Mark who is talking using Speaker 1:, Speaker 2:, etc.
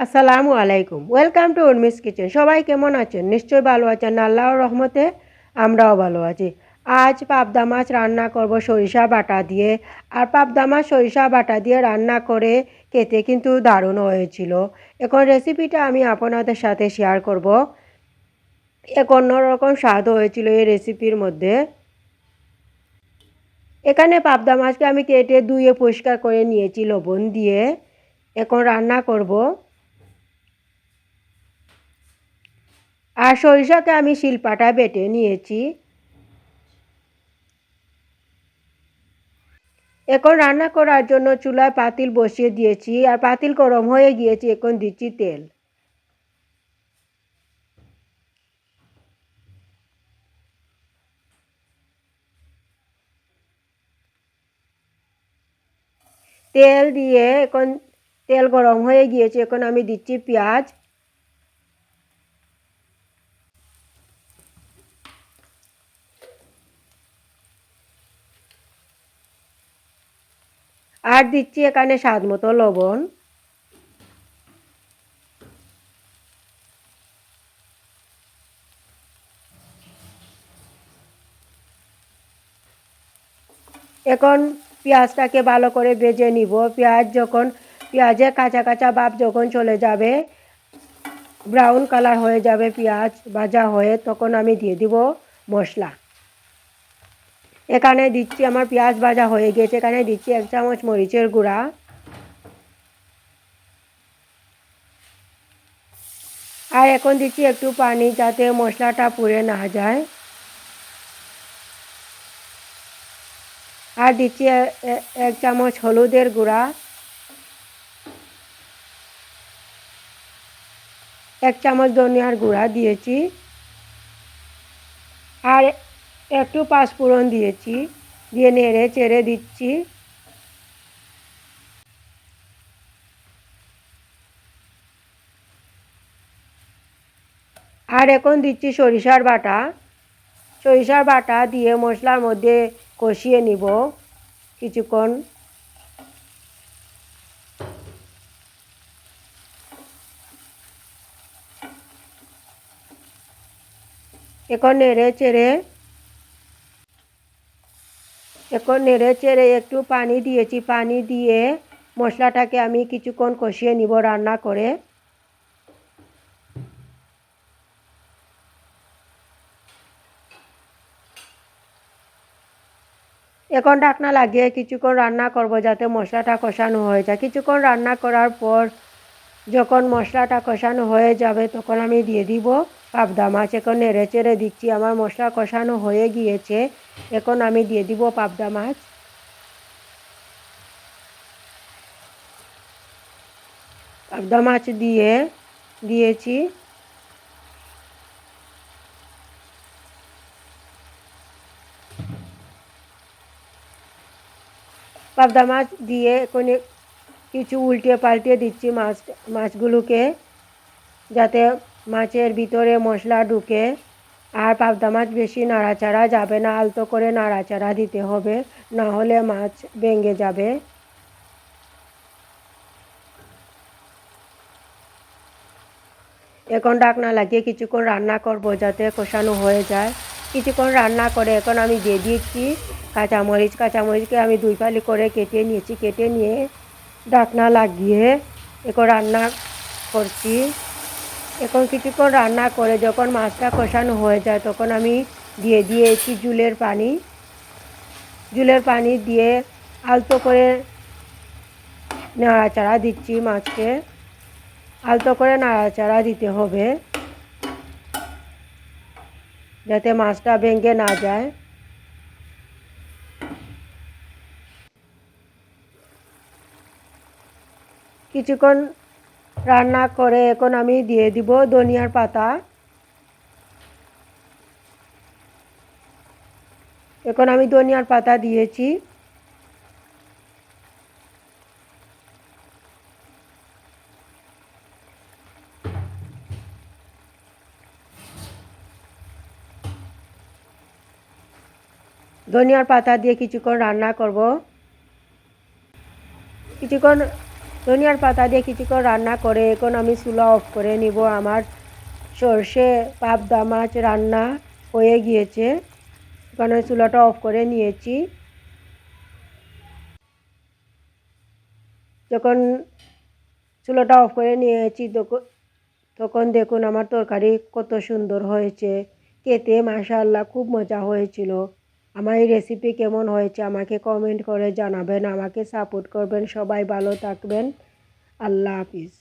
Speaker 1: আসসালামু আলাইকুম। Welcome to Urmi's kitchen সবাই কেমন আছেন? নিশ্চয়ই ভালো আছেন। আল্লাহর রহমতে আমরাও ভালো আছি। আজ পাবদা মাছ রান্না করব সরিষা বাটা দিয়ে। আর পাবদা মাছ সরিষা বাটা দিয়ে রান্না করে খেতে কিন্তু দারুণ হয়েছিল। এখন রেসিপিটা আমি আপনাদের সাথে শেয়ার করব। এক অন্যরকম স্বাদ হয়েছিল এই রেসিপির মধ্যে। এখানে পাবদা মাছকে আমি কেটে ধুয়ে পরিষ্কার করে নিয়েছি লবণ দিয়ে। এখন রান্না করব। আর সরিষাকে আমি শিলপাটা বেটে নিয়েছি। এখন রান্না করার জন্য চুলায় পাতিল বসিয়ে দিয়েছি আর পাতিল গরম হয়ে গিয়েছে, এখন দিচ্ছি তেল। তেল দিয়ে এখন তেল গরম হয়ে গিয়েছে, এখন আমি দিচ্ছি পেঁয়াজ। আর দিচ্ছি এখানে স্বাদ মতো লবণ। এখন পেঁয়াজটাকে ভালো করে ভেজে নিব। পেঁয়াজ যখন পেঁয়াজের কাঁচা কাঁচা ভাব যখন চলে যাবে ব্রাউন কালার হয়ে যাবে পেঁয়াজ ভাজা হয়ে, তখন আমি দিয়ে দিব মশলা। এখানে দিচ্ছি আমার পেঁয়াজ ভাজা হয়ে গেছে, এখানে দিচ্ছি এক চামচ মরিচের গুঁড়া। আর এখন দিচ্ছি একটু পানি যাতে মশলাটা পুড়ে না যায়। আর দিচ্ছি এক চামচ হলুদের গুঁড়া। এক চামচ ধনিয়ার গুঁড়া দিয়েছি। আর একটু পাঁচফোড়ন দিয়েছি, দিয়ে নেড়ে চেড়ে দিচ্ছি। আর এখন দিচ্ছি সরিষার বাটা। সরিষার বাটা দিয়ে মশলার মধ্যে কষিয়ে নিব কিছুক্ষণ। এখন নেড়ে চেড়ে এখন নেড়ে চেড়ে একটু পানি দিয়েছি, পানি দিয়ে মশলাটাকে আমি কিছুক্ষণ কষিয়ে নিব রান্না করে। এখন ঢাকনা লাগিয়ে কিছুক্ষণ রান্না করব যাতে মশলাটা কষানো হয়ে যায়। কিছুক্ষণ রান্না করার পর যখন মশলাটা কষানো হয়ে যাবে তখন আমি দিয়ে দিব পাবদা মাছ এখন নেড়ে চেড়ে দিচ্ছি, আমার মশলা কষানো হয়ে গিয়েছে। এখন আমি দিয়ে দিব পাবদা মাছ পাবদা মাছ দিয়ে দিয়েছি। পাবদা মাছ দিয়ে এখন কিছু উল্টে পাল্টে দিচ্ছি মাছ, মাছগুলোকে, যাতে মাছের ভিতরে মশলা ঢুকে আর পাবদা মাছ বেশি নাড়াচাড়া যাবে না, আলতো করে নাড়াচাড়া দিতে হবে, না হলে মাছ ভেঙে যাবে। এখন ডাকনা লাগিয়ে কিছুক্ষণ রান্না করব যাতে কষানো হয়ে যায়। কিছুক্ষণ রান্না করে এখন আমি দিয়ে দিচ্ছি কাঁচামরিচ। কাঁচামরিচকে আমি দুই ফালি করে কেটে নিয়েছি, কেটে নিয়ে ডাকনা লাগিয়ে এখন রান্না করছি। এখন কিছুক্ষণ রান্না করে যখন মাছটা কষানো হয়ে যায়, তখন আমি দিয়ে দিয়েছি জুলের পানি। জুলের পানি দিয়ে আলতো করে নাড়াচাড়া দিচ্ছি মাছকে। আলতো করে নাড়াচাড়া দিতে হবে যাতে মাছটা ভেঙে না যায়। কিছুক্ষণ রান্না করে এখন আমি দিয়ে দিব ধনিয়ার পাতা। এখন আমি ধনিয়ার পাতা দিয়েছি। ধনিয়ার পাতা দিয়ে কিছুক্ষণ রান্না করব। কিছুক্ষণ ধনিয়ার পাতা দিয়ে কিছুক্ষণ রান্না করে, এখন আমি চুলা অফ করে নিব। আমার সর্ষে, পাবদা মাছ রান্না হয়ে গিয়েছে। এখানে চুলাটা অফ করে নিয়েছি। যখন চুলাটা অফ করে নিয়েছি তখন দেখুন আমার তরকারি কত সুন্দর হয়েছে। খেতে মাশাআল্লাহ খুব মজা হয়েছিল। আমার এই রেসিপি কেমন হয়েছে আমাকে কমেন্ট করে জানাবেন, আমাকে সাপোর্ট করবেন, সবাই ভালো থাকবেন। আল্লাহ হাফিজ।